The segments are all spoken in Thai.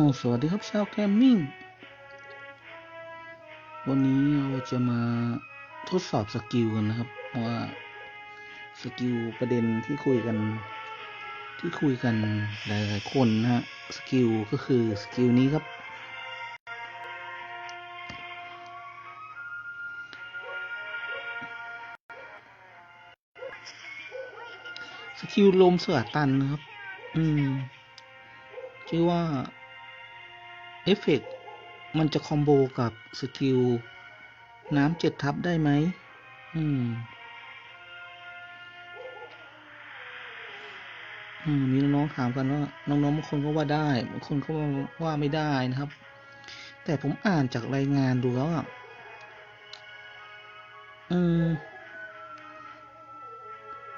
อ้าวสวัสดีครับชาวแกมมิ่ง วันนี้เราจะมาทดสอบสกิลกันนะครับว่าสกิลประเด็นที่คุยกัน ที่คุยกันหลายๆคนนะฮะสกิลก็คือสกิลนี้ครับ สกิลลมเสือตันนะครับ อืมชื่อว่า เอฟเฟกต์มันจะคอมโบกับสกิล น้ำเจ็ดทับได้ไหม อืม อืม มีน้องๆถามกันว่า น้องๆบางคนก็ว่าได้บางคนก็ว่าไม่ได้นะครับ แต่ผมอ่านจากรายงานดูแล้วอะ อืม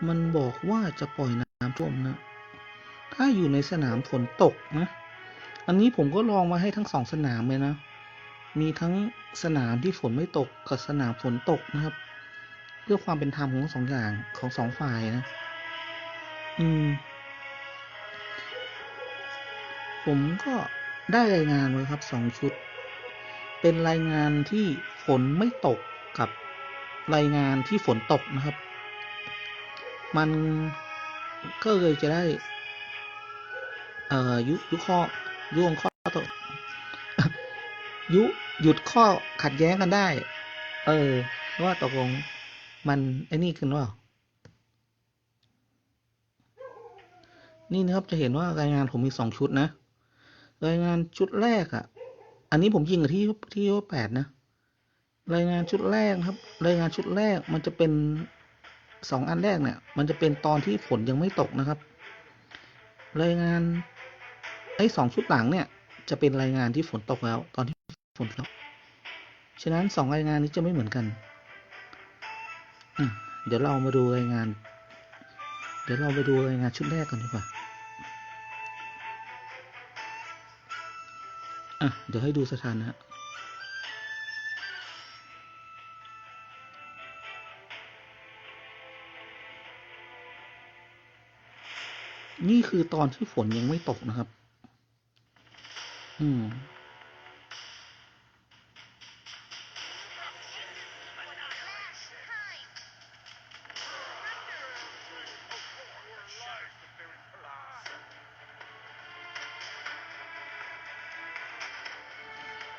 มันบอกว่าจะปล่อยน้ำท่วมนะ ถ้าอยู่ในสนามฝนตกนะ อันนี้ผมก็ลองมาให้ทั้งสองสนามเลยนะ มีทั้งสนามที่ฝนไม่ตกกับสนามฝนตกนะครับ เพื่อความเป็นธรรมของทั้งสองอย่างของสองฝ่ายนะ อืม ผมก็ได้รายงานไว้ครับสองชุด เป็นรายงานที่ฝนไม่ตกกับรายงานที่ฝนตกนะครับ มันก็เลยจะได้ เอ่อยุยุข้อ ยุงข้อตกยุหยุดข้อขัดแย้งกันได้ เออ ว่าตกลงมันไอ้นี่ขึ้นว่านี่นะครับจะเห็นว่ารายงานผมมีสองชุดนะ รายงานชุดแรกอะ่ะ อันนี้ผมยิงกับที่ที่ว่าแปดนะ รายงานชุดแรกครับ รายงานชุดแรกมันจะเป็นสองอันแรกเนี่ย มันจะเป็นตอนที่ฝนยังไม่ตกนะครับ รายงาน ไอ้สองชุดหลังเนี่ยจะเป็นรายงานที่ฝนตกแล้ว ตอนที่ฝนตกฉะนั้นสองรายงานนี้จะไม่เหมือนกันอเดี๋ยวเรามาดูรายงาน เดี๋ยวเราไปดูรายงานชุดแรกกันดีกว่าอะเดี๋ยวให้ดูสถานะนี่คือตอนที่ฝนยังไม่ตกนะครับ อืม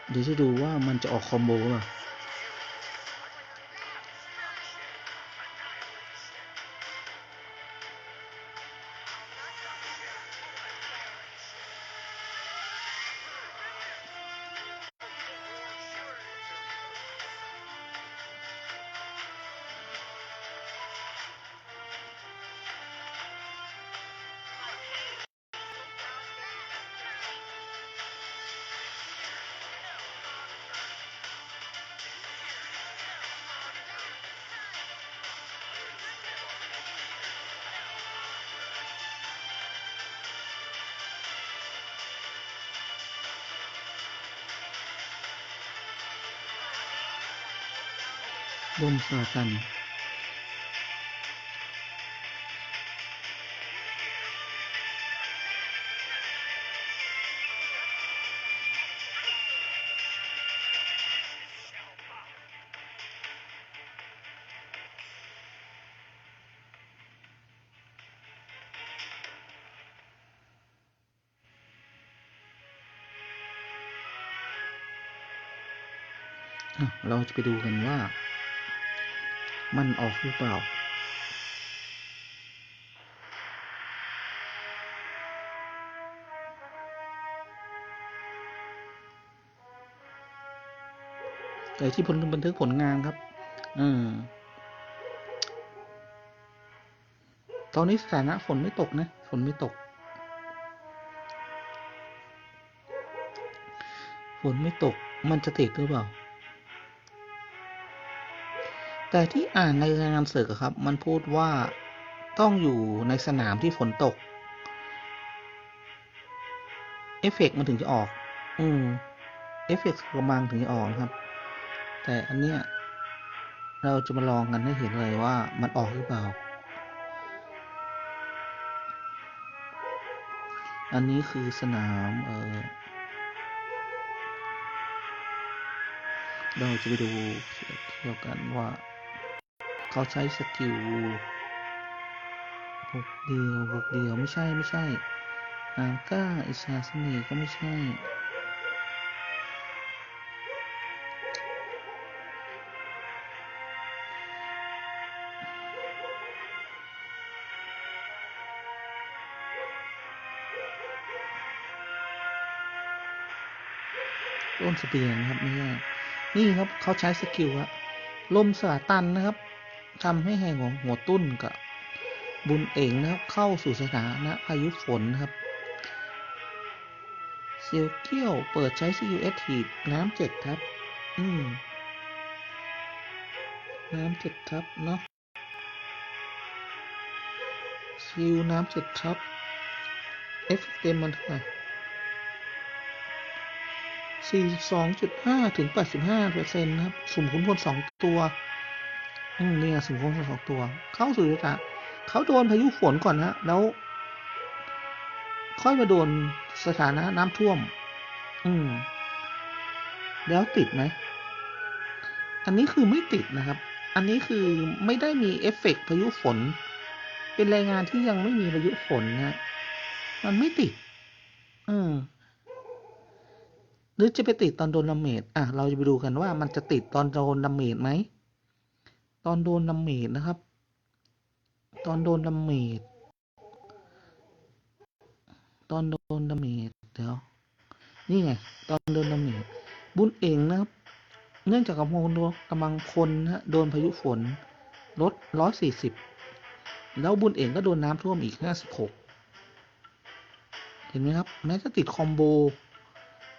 เดี๋ยวจะดูว่ามันจะออกคอมโบหรือเปล่าลมสากัน เราจะไปดูกันว่า มันออกหรือเปล่า แต่ที่ผลบันทึกผลงานครับอืตอนนี้สถานะฝนไม่ตกนะ ฝนไม่ตก ฝนไม่ตก มันจะติดหรือเปล่า แต่ที่อ่านในรายงานสื่อครับ มันพูดว่าต้องอยู่ในสนามที่ฝนตก เอฟเฟกมันถึงจะออก อืม เอฟเฟกกระมังถึงจะออกครับ แต่อันเนี้ย เราจะมาลองกันให้เห็นเลยว่ามันออกหรือเปล่า อันนี้คือสนาม เออเราจะไปดูเที่ยวกันว่า เขาใช้สกิลบกเดียวบกเดียวไม่ใช่ไม่ใช่อาก้าอิชาสนีก็ไม่ใช่ต้นสเปียร์นะครับไม่ใช่นี่ครับเขาใช้สกิลอะลมสาตันนะครับ ทำให้แห่งของหัวตุ้นกับบุญเอ๋งนะครับเข้าสู่สถานะพายุฝนนะครับเซียวเกี้ยวเปิดใช้สกิลเอทีน้ำเจ็ดครับ อืม น้ำเจ็ดครับเนาะซิลน้ำเจ็ดครับเอฟเต็มมันเท่าไหร่42.5ถึง85เปอร์เซ็นต์นะครับ สุ่มขุนพลสองตัว อืมเนี่ยสุ่มขุนพลสองตัว เข้าสู่ยุทธะเขาโดนพายุฝนก่อนนะแล้ว ค่อยมาโดนสถานะน้ำท่วม อืม แล้วติดไหม อันนี้คือไม่ติดนะครับ อันนี้คือไม่ได้มีเอฟเฟกต์พายุฝน เป็นรายงานที่ยังไม่มีพายุฝนนะมันไม่ติด อืมหรือจะไปติดตอนโดนดาเมจอะ เราจะไปดูกันว่ามันจะติดตอนโดนดาเมจไหม ตอนโดนดาเมจนะครับ ตอนโดนดาเมจตอนโดนดาเมจเดี๋ยวนี่ไง ตอนโดนดาเมจบุญเองนะครับ เนื่องจากกำลังกำลังพลนะฮะโดนพายุฝนลดร้อยสี่สิบแล้วบุญเองก็โดนน้ำท่วมอีกห้าสิบหกเห็นไหมครับ แม้จะติดคอมโบ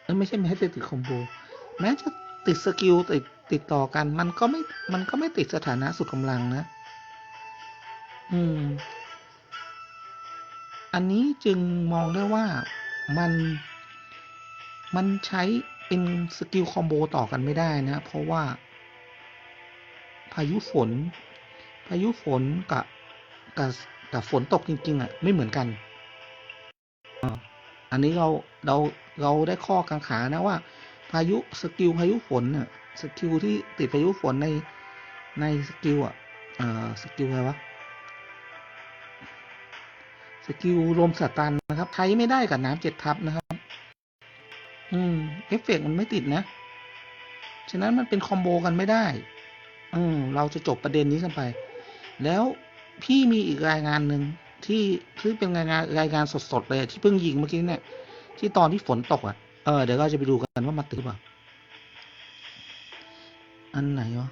เอ้ยไม่ใช่แม้จะติดคอมโบ แม้จะติดสกิลติด ติดต่อกันมันก็ไม่ มันก็ไม่ติดสถานะสุดกำลังนะ อืม อันนี้จึงมองได้ว่ามัน มันใช้เป็นสกิลคอมโบต่อกันไม่ได้นะ เพราะว่า พายุฝน พายุฝนกับกับกับฝนตกจริง ๆ อะ ไม่เหมือนกัน อันนี้เราเราเราได้ข้อกังขานะว่า พายุสกิลพายุฝนน่ะ สกิลที่ติดพายุฝนในในสกิลอะเอ่อสกิลอะไรวะสกิลลมสตันนะครับใช้ไม่ได้กับน้ำเจ็ดทับนะครับ อืมเอฟเฟกต์มันไม่ติดนะ ฉะนั้นมันเป็นคอมโบกันไม่ได้ อืมเราจะจบประเด็นนี้กันไป แล้วพี่มีอีกรายงานหนึ่งที่ที่เป็นรายงานรายงานสดๆเลยที่เพิ่งยิงเมื่อกี้เนี่ย ที่ตอนที่ฝนตกอะ เออเดี๋ยวเราจะไปดูกันว่ามาติดหรือเปล่า อันไหนวะ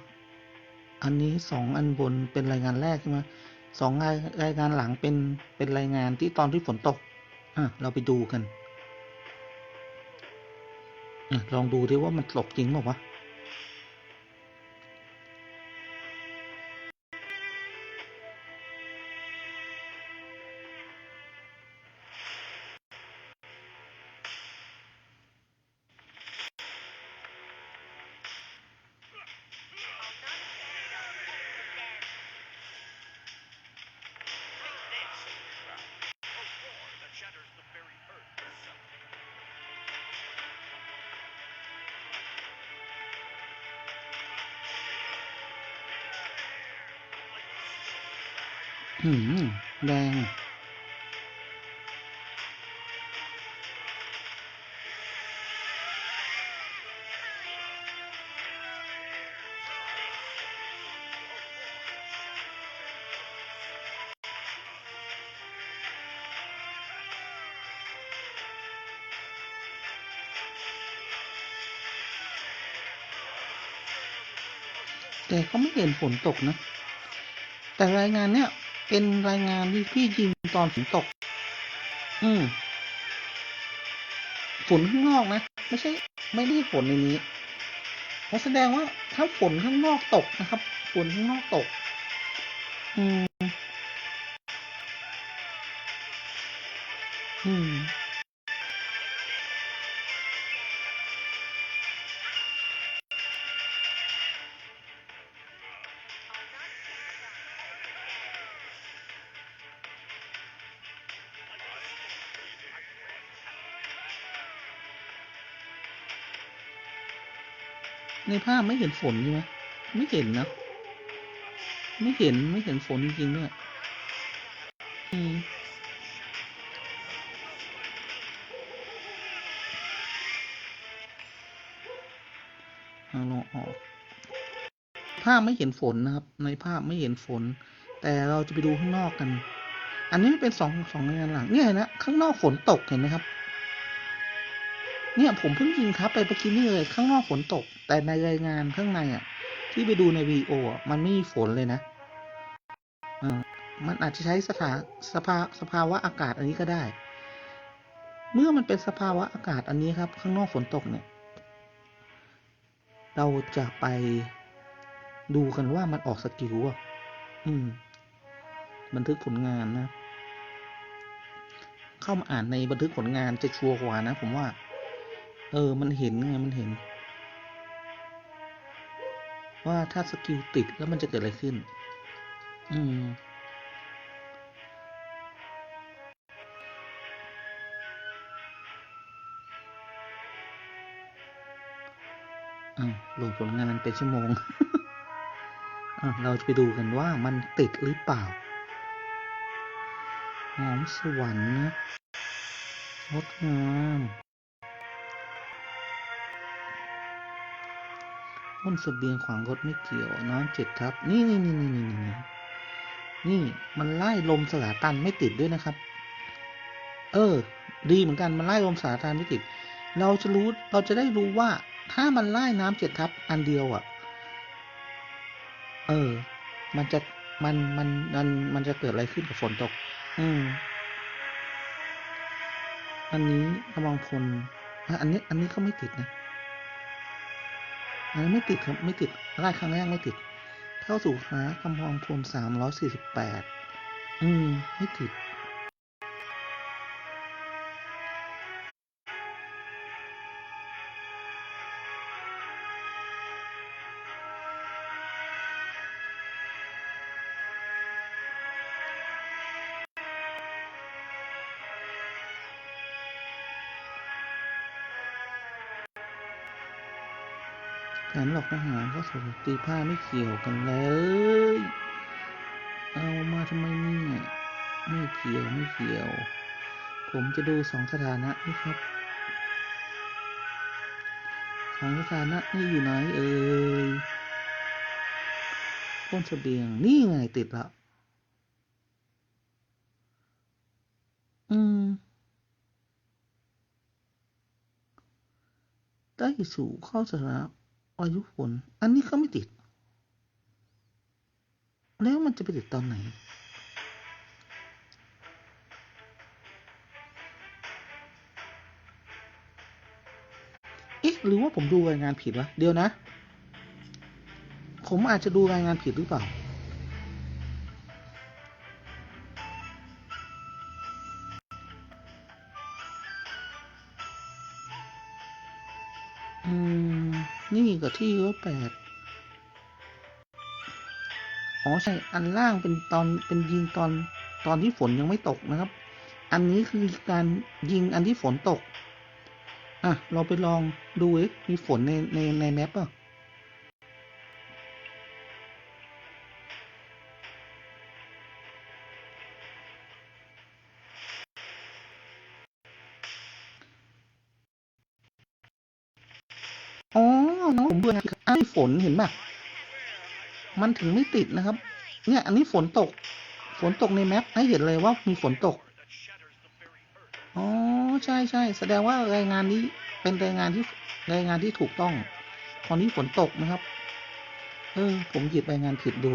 อันนี้สองอันบนเป็นรายงานแรกใช่ไหมสองรายรายงานหลังเป็นเป็นรายงานที่ตอนที่ฝนตก อะ เราไปดูกันอะลองดูดิว่ามันตกจริงเปล่าวะ แต่ก็ไม่เห็นฝนตกนะ แต่รายงานเนี้ยเป็นรายงานที่พี่ยิงตอนฝนตก อืมฝนข้างนอกนะ ไม่ใช่ ไม่ได้ฝนในนี้เพราะแสดงว่าถ้าฝนข้างนอกตกนะครับฝนข้างนอกตก อืม อืม ในภาพไม่เห็นฝนใช่ไหมไม่เห็นนะ ไม่เห็นไม่เห็นฝนจริงๆด้วยอืมเอาลองออก ภาพไม่เห็นฝนนะครับ ในภาพไม่เห็นฝน แต่เราจะไปดูข้างนอกกัน อันนี้เป็นสองสองงานหลัง เนี่ยนะ ข้างนอกฝนตกเห็นไหมครับ เนี่ยผมเพิ่งยิงครับไปเมื่อกี้นี่เลยข้างนอกฝนตก แต่ในรายงานข้างในอะ ที่ไปดูในวีโออะมันไม่มีฝนเลยนะอ่ามันอาจจะใช้สถานสภาสภาวะอากาศอันนี้ก็ได้ เมื่อมันเป็นสภาวะอากาศอันนี้ครับ ข้างนอกฝนตกเนี่ย เราจะไปดูกันว่ามันออกสกิลอะอืม บันทึกผลงานนะ เข้ามาอ่านในบันทึกผลงานจะชัวร์กว่านะผมว่า เออ มันเห็นไง มันเห็น ว่าถ้าสกิลติดแล้วมันจะเกิดอะไรขึ้น อืมอ้าโหลดผลงานเป็นชั่วโมง อะเราจะไปดูกันว่ามันติดหรือเปล่าหอมสวรรค์นะงดงาม ต้นเสบียงขวางรถไม่เกี่ยว น้ำเจ็ดทับ นี่นี่นี่นี่นี่นี่นี่มันไล่ลมสลาตันไม่ติดด้วยนะครับ เออ ดีเหมือนกันมันไล่ลมสลาตันไม่ติด เราจะรู้เราจะได้รู้ว่า ถ้ามันไล่น้ำเจ็ดทับอันเดียวอะ่ะ เออ มันจะมันมันมันมันจะเกิดอะไรขึ้นกับฝนตก อืมอันนี้กำลังพลอันนี้ อันนี้ก็ไม่ติดนะ อันนี้ไม่ติดครับไม่ติดไล่ครั้งแรกไม่ติด เข้าสู่หากำพองพลสามร้อยสี่สิบแปดอืม ไม่ติด แผนหลอกทหารเข้าสู่ตีผ้าไม่เกี่ยวกันเลย เอามาทำไมเนี่ยไม่เกี่ยวไม่เกี่ยว ผมจะดูสองสถานะนี่ครับสองสถานะนี่อยู่ไหนเอ่ยต้นเสบียงนี่ไงติดละอืมได้สู่เข้าสถานะ อายุฝนอันนี้ก็ไม่ติด แล้วมันจะไปติดตอนไหน เอ๊ะ หรือว่าผมดูรายงานผิดวะ เดี๋ยวนะ ผมอาจจะดูรายงานผิดหรือเปล่า บที่ร้อยแปดอ๋อใช่อันล่างเป็นตอนเป็นยิงตอนตอนที่ฝนยังไม่ตกนะครับ อันนี้คือการยิงอันที่ฝนตก อะ เราไปลองดูเอ๊ะมีฝนในในในแมปอะ น้องผมเบื่อไอ้ฝนเห็นป่ะมันถึงไม่ติดนะครับ เนี่ย อันนี้ฝนตก ฝนตกในแมปให้เห็นเลยว่ามีฝนตก อ๋อ ใช่ใช่ แสดงว่ารายงานนี้เป็นรายงานที่รายงานที่ถูกต้อง ตอนนี้ฝนตกนะครับ เออ ผมหยิบรายงานผิดดู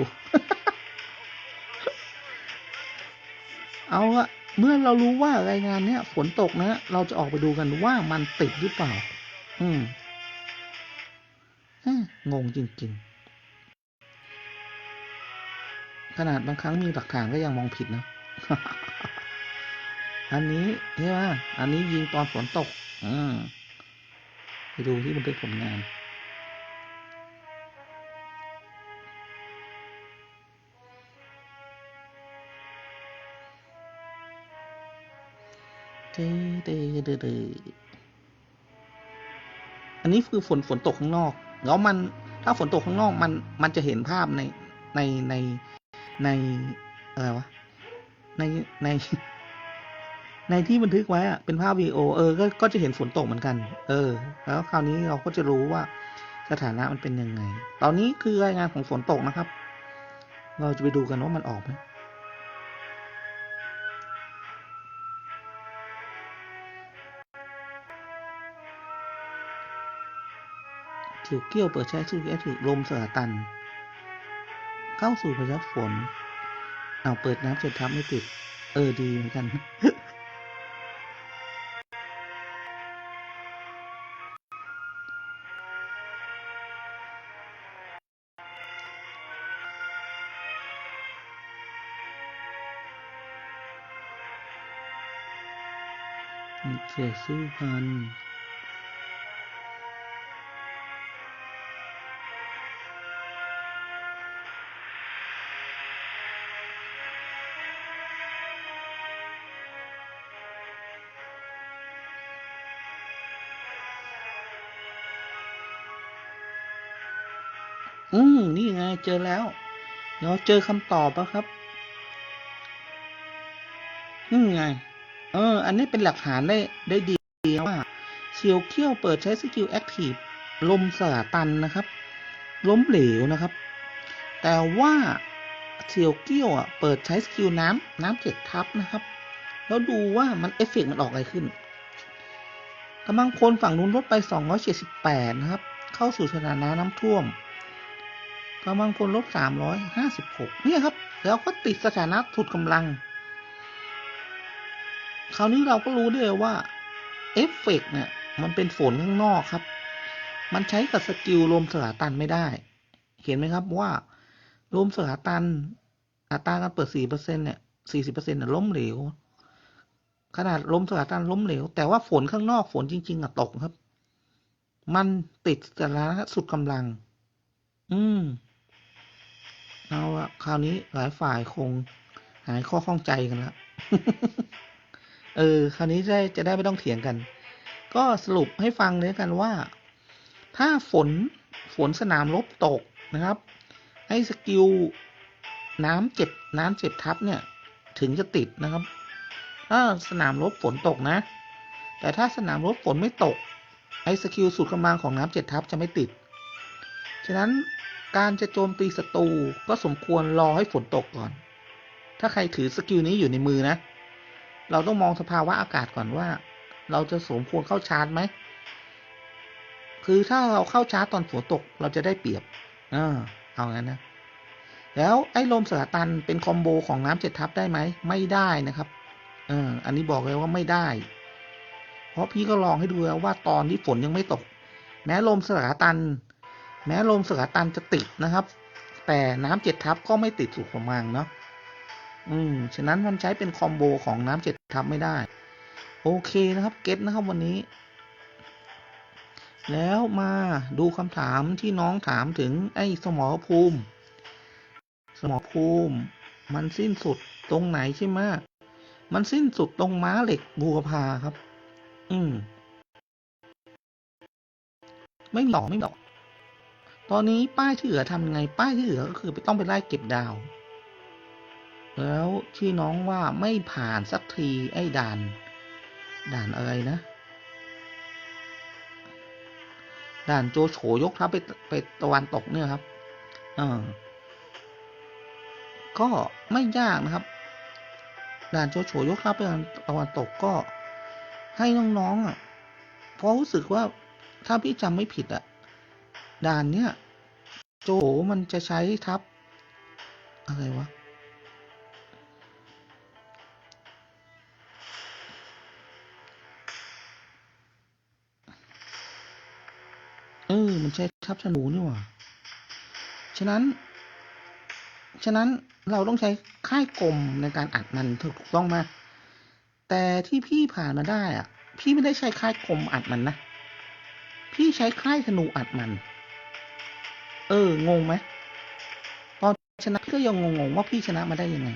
เอาละเมื่อเรารู้ว่ารายงานเนี้ยฝนตกนะ เราจะออกไปดูกันว่ามันติดหรือเปล่า อืม งงจริง ๆ ขนาดบางครั้งมีหลักฐานก็ยังมองผิดนะ อันนี้ใช่ไหมอันนี้ยิงตอนฝนตก อืมไปดูที่บันทึกผลงานเด้เดเด้เด้อันนี้คือฝนฝนตกข้างนอก แล้วมันถ้าฝนตกข้างนอกมันมันจะเห็นภาพในในในในอะไรวะในใน ในที่บันทึกไว้อะเป็นภาพวีดีโอเออก็ก็จะเห็นฝนตกเหมือนกัน เออ แล้วคราวนี้เราก็จะรู้ว่าสถานะมันเป็นยังไง ตอนนี้คือรายงานของฝนตกนะครับ เราจะไปดูกันว่ามันออกไหม เกี่ยวเกี่ยวเปิดใช้ชื่อแอถือลมสลาตัน เข้าสู่พายุฝนเอาเปิดน้ำเสร็จทับไม่ติด เออดีเหมือนกันเสียสู้พัน เจอแล้ว เดี๋ยวเจอคำตอบแล้วครับนี่ไง เออ อันนี้เป็นหลักฐานได้ได้ดีว่าเซียวเคี้ยวเปิดใช้สกิลแอคทีฟลมสลาตันนะครับ ล้มเหลวนะครับ แต่ว่าเซียวเกี้ยวอะเปิดใช้สกิลน้ำน้ำเจ็ดทับนะครับ แล้วดูว่ามันเอฟเฟกต์มันออกอะไรขึ้นกำลังพลฝั่งนู้นลดไป 278 นะครับ เข้าสู่สถานะน้ำท่วม กำลังพลลด356เนี่ยครับ แล้วก็ติดสถานะสุดกำลัง คราวนี้เราก็รู้ได้เลยว่า เอฟเฟกต์เนี่ย มันเป็นฝนข้างนอกครับ มันใช้กับสกิลลมสลาตันไม่ได้ เห็นไหมครับว่าลมสลาตันอัตราการเปิด4%เนี่ย40%เนี่ยล้มเหลว ขนาดลมสลาตันล้มเหลว แต่ว่าฝนข้างนอกฝนจริง ๆอะตกครับ มันติดสถานะสุดกำลัง อืม คราวนี้หลายฝ่ายคงหายข้อข้องใจกันแล้วเออ คราวนี้ได้จะได้ไม่ต้องเถียงกัน ก็สรุปให้ฟังเลยกันว่า ถ้าฝนฝนสนามรบตกนะครับให้สกิลน้ำเจ็บน้ำเจ็บทับเนี่ย ถึงจะติดนะครับ ถ้าสนามรบฝนตกนะ แต่ถ้าสนามรบฝนไม่ตก ไอ้สกิลสุดกำลังของน้ำเจ็ดทับจะไม่ติด ฉะนั้น การจะโจมตีศัตรูก็สมควรรอให้ฝนตกก่อน ถ้าใครถือสกิลนี้อยู่ในมือนะ เราต้องมองสภาวะอากาศก่อนว่า เราจะสมควรเข้าชาร์จไหม คือถ้าเราเข้าชาร์จตอนฝนตกเราจะได้เปรียบเออเอางั้นนะ แล้วไอ้ลมสลาตันเป็นคอมโบของน้ำเจ็ดทับได้ไหม ไม่ได้นะครับเอออันนี้บอกเลยว่าไม่ได้ เพราะพี่ก็ลองให้ดูแล้วว่าตอนที่ฝนยังไม่ตก แม้ลมสลาตัน แม้ลมสลาตันจะติดนะครับ แต่น้ำเจ็ดทับก็ไม่ติดสุดกำลังเนาะอืมฉะนั้นมันใช้เป็นคอมโบของน้ำเจ็ดทับไม่ได้ โอเคนะครับเก็ตนะครับวันนี้ แล้วมาดูคำถามที่น้องถามถึงไอ้สมรภูมิ สมรภูมิ มันสิ้นสุดตรงไหนใช่ไหมมันสิ้นสุดตรงม้าเหล็กบูรพาครับ อืม ไม่หรอกไม่หรอก ตอนนี้ป้ายที่เหลือทำไงป้ายที่เหลือก็คือไปต้องไปไล่เก็บดาว แล้วที่น้องว่าไม่ผ่านสักทีไอ้ด่าน ด่านอะไรนะ ด่านโจโฉยกทัพไปไปตะวันตกเนี่ยครับเออก็ไม่ยากนะครับ ด่านโจโฉยกทัพไปตะวันตกก็ให้น้องๆอะเพราะรู้สึกว่าถ้าพี่จำไม่ผิดอะ ด่านเนี้ยโจโฉมันจะใช้ทัพอะไรวะ เออ มันใช้ทับธนูนี่หว่า ฉะนั้น ฉะนั้นเราต้องใช้ค่ายกลมในการอัดมันถูกต้องไหมแต่ที่พี่ผ่านมาได้อะ พี่ไม่ได้ใช้ค่ายกลมอัดมันนะ พี่ใช้ค่ายธนูอัดมัน เอองงไหมตอนชนะพี่ก็ยังงงๆว่าพี่ชนะมาได้ยังไง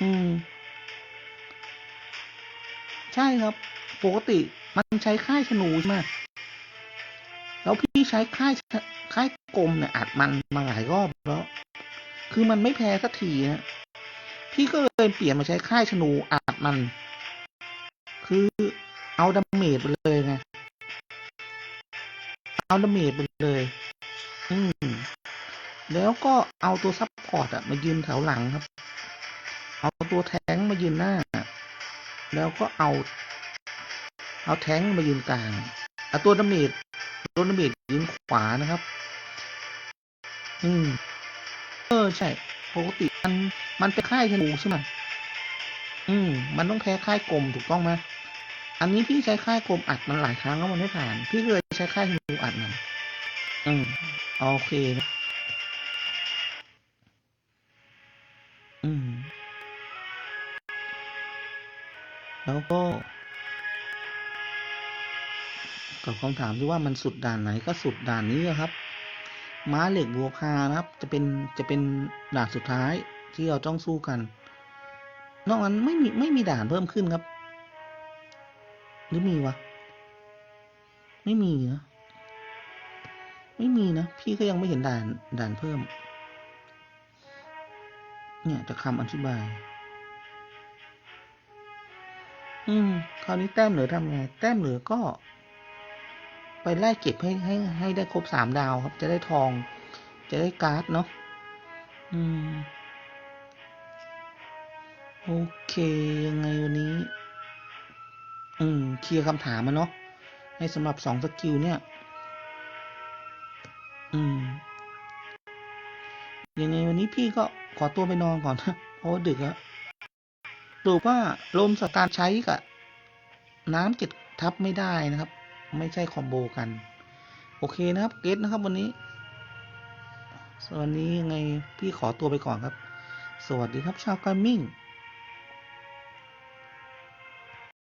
อืม ใช่ครับ ปกติมันใช้ค่ายธนูใช่ไหมแล้วพี่ใช้ค่ายค่ายกลมเนี่ยอัดมันมาหลายรอบแล้ว คือมันไม่แพ้สักทีนะพี่ก็เลยเปลี่ยนมาใช้ค่ายธนูอัดมัน คือเอาดาเมจไปเลยไงเอาดาเมจไปเลย อืม แล้วก็เอาตัวซับพอร์ตอะมายืนแถวหลังครับ เอาตัวแท้งมายืนหน้า แล้วก็เอา เอาแท้งมายืนกลางเอาตัวดาเมจตัวดาเมจยืนขวานะครับ อืม เออใช่ปกติมันมันเป็นค่ายธนูใช่ไหมอืม มันต้องแพ้ค่ายกลมถูกต้องไหมอันนี้พี่ใช้ค่ายกลมอัดมันหลายครั้งแล้วมันไม่ผ่าน พี่เลยใช้ค่ายธนูอัดมัน อืมโอเคนะอืม แล้วก็ตอบคำถามที่ว่ามันสุดด่านไหนก็สุดด่านนี้ครับ ม้าเหล็กบัวคานะครับ จะเป็นจะเป็นด่านสุดท้ายที่เราต้องสู้กัน นอกนั้นไม่มีไม่มีด่านเพิ่มขึ้นครับ หรือมีวะ ไม่มีนะ ไม่มีนะ พี่ก็ยังไม่เห็นด่านด่านเพิ่ม เนี่ยจะคำอธิบาย อืม คราวนี้แต้มเหลือทำไง แต้มเหลือก็ ไปไล่เก็บให้ให้ให้ได้ครบสามดาวครับ จะได้ทอง จะได้การ์ดเนาะ อืม โอเคยังไงวันนี้ อืม เคลียร์คำถามมาเนาะให้สำหรับสองสกิลเนี่ย อืมยังไงวันนี้พี่ก็ขอตัวไปนอนก่อนนะเพราะว่าดึกแล้วดูว่าลมสตาร์ใช้กับน้ำเก็ดทับไม่ได้นะครับ ไม่ใช่คอมโบกัน โอเคนะครับ เกตนะครับวันนี้สวนวันนี้ยังไงพี่ขอตัวไปก่อนครับ สวัสดีครับชาวการมิ่ง